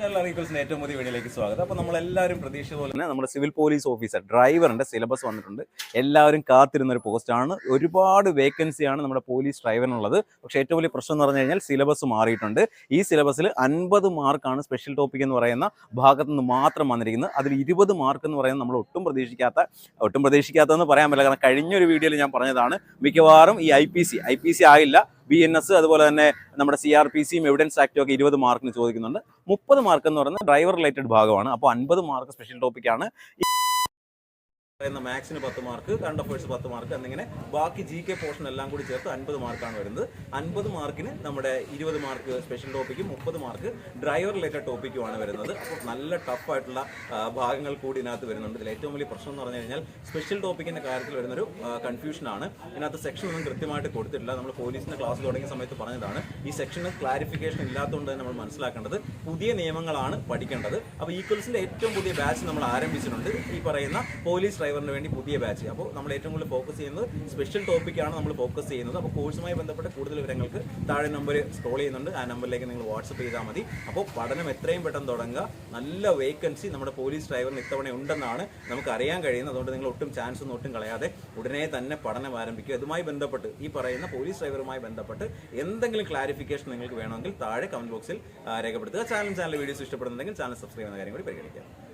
ഏറ്റവും പുതിയ വീഡിയോയിലേക്ക് സ്വാഗതം. അപ്പോൾ നമ്മളെല്ലാവരും പ്രതീക്ഷ പോലെ തന്നെ നമ്മുടെ സിവിൽ പോലീസ് ഓഫീസർ ഡ്രൈവറിന്റെ സിലബസ് വന്നിട്ടുണ്ട്. എല്ലാവരും കാത്തിരുന്ന ഒരു പോസ്റ്റാണ് ഒരുപാട് വേക്കൻസിയാണ് നമ്മുടെ പോലീസ് ഡ്രൈവറിനുള്ളത് പക്ഷേ ഏറ്റവും വലിയ പ്രശ്നം എന്ന് പറഞ്ഞു കഴിഞ്ഞാൽ സിലബസ് മാറിയിട്ടുണ്ട്. ഈ സിലബസിൽ അൻപത് മാർക്കാണ് സ്പെഷ്യൽ ടോപ്പിക് എന്ന് പറയുന്ന ഭാഗത്തു നിന്ന് മാത്രം വന്നിരിക്കുന്നത്. അതിൽ ഇരുപത് മാർക്ക് എന്ന് പറയുന്നത് നമ്മൾ ഒട്ടും പ്രതീക്ഷിക്കാത്ത ഒട്ടും പ്രതീക്ഷിക്കാത്തതെന്ന് പറയാൻ പറ്റില്ല. കാരണം കഴിഞ്ഞൊരു വീഡിയോയിൽ ഞാൻ പറഞ്ഞതാണ് മിക്കവാറും ഈ I P C I P C ആയില്ല. ബി എൻ എസ് അതുപോലെ തന്നെ നമ്മുടെ സി ആർ പി സിയും എവിഡൻസ് ആക്റ്റും ഒക്കെ ഇരുപത് മാർക്കിന് ചോദിക്കുന്നുണ്ട്. മുപ്പത് മാർക്ക് എന്ന് പറയുന്നത് ഡ്രൈവർ റിലേറ്റഡ് ഭാഗമാണ്. അപ്പോൾ അൻപത് മാർക്ക് സ്പെഷ്യൽ ടോപ്പിക്കാണ് പറയുന്ന മാത്സിന് പത്ത് മാർക്ക് കറണ്ട് അഫയേഴ്സ് പത്ത് മാർക്ക് എന്നിങ്ങനെ ബാക്കി ജി കെ പോർഷൻ എല്ലാം കൂടി ചേർത്ത് അൻപത് മാർക്കാണ് വരുന്നത്. അൻപത് മാർക്കിന് നമ്മുടെ ഇരുപത് മാർക്ക് സ്പെഷ്യൽ ടോപ്പിക്കും മുപ്പത് മാർക്ക് ഡ്രൈവർ റിലേറ്റഡ് ടോപ്പിക്കുമാണ് വരുന്നത്. അപ്പോൾ നല്ല ടഫായിട്ടുള്ള ഭാഗങ്ങൾ കൂടി ഇതിനകത്ത് വരുന്നുണ്ട്. ഇതിൽ ഏറ്റവും വലിയ പ്രശ്നം എന്ന് പറഞ്ഞു കഴിഞ്ഞാൽ സ്പെഷ്യൽ ടോപ്പിക്കിന്റെ കാര്യത്തിൽ വരുന്നൊരു കൺഫ്യൂഷനാണ് ഇതിനകത്ത് സെക്ഷൻ ഒന്നും കൃത്യമായിട്ട് കൊടുത്തിട്ടില്ല. നമ്മൾ പോലീസിന്റെ ക്ലാസ് തുടങ്ങിയ സമയത്ത് പറഞ്ഞതാണ്. ഈ സെക്ഷന് ക്ലാരിഫിക്കേഷൻ ഇല്ലാത്തതുകൊണ്ട് തന്നെ നമ്മൾ മനസ്സിലാക്കേണ്ടത് പുതിയ നിയമങ്ങളാണ് പഠിക്കേണ്ടത്. അപ്പോൾ ഈക്വൽസിന്റെ ഏറ്റവും പുതിയ ബാച്ച് നമ്മൾ ആരംഭിച്ചിട്ടുണ്ട്. ഈ പറയുന്ന പോലീസ് ഡ്രൈവറിന് വേണ്ടി പുതിയ ബാച്ച് അപ്പോൾ നമ്മൾ ഏറ്റവും കൂടുതൽ ഫോക്കസ് ചെയ്യുന്നത് സ്പെഷ്യൽ ടോപ്പിക്കാണ് നമ്മൾ ഫോക്കസ് ചെയ്യുന്നത്. അപ്പോൾ കോഴ്സുമായി ബന്ധപ്പെട്ട കൂടുതൽ വിവരങ്ങൾക്ക് താഴെ നമ്പർ സ്ക്രോൾ ചെയ്യുന്നുണ്ട്. ആ നമ്പറിലേക്ക് നിങ്ങൾ വാട്സപ്പ് ചെയ്താൽ മതി. അപ്പോൾ പഠനം എത്രയും പെട്ടെന്ന് തുടങ്ങുക. നല്ല വേക്കൻസി നമ്മുടെ പോലീസ് ഡ്രൈവറിന് ഇത്തവണ ഉണ്ടെന്നാണ് നമുക്ക് അറിയാൻ കഴിയുന്നത്. അതുകൊണ്ട് നിങ്ങൾ ഒട്ടും ചാൻസ് ഒന്നും ഒട്ടും കളയാതെ ഉടനെ തന്നെ പഠനം ആരംഭിക്കുക. ഇതുമായി ബന്ധപ്പെട്ട് ഈ പറയുന്ന പോലീസ് ഡ്രൈവറുമായി ബന്ധപ്പെട്ട് എന്തെങ്കിലും ക്ലാരിഫിക്കേഷൻ നിങ്ങൾക്ക് വേണമെങ്കിൽ താഴെ കമന്റ് ബോക്സിൽ രേഖപ്പെടുത്തുക. ചാനൽ ചാനൽ വീഡിയോസ് ഇഷ്ടപ്പെടുന്നുണ്ടെങ്കിൽ ചാനൽ സബ്സ്ക്രൈബ് ചെയ്യുന്ന കാര്യം കൂടി പരിഗണിക്കാം.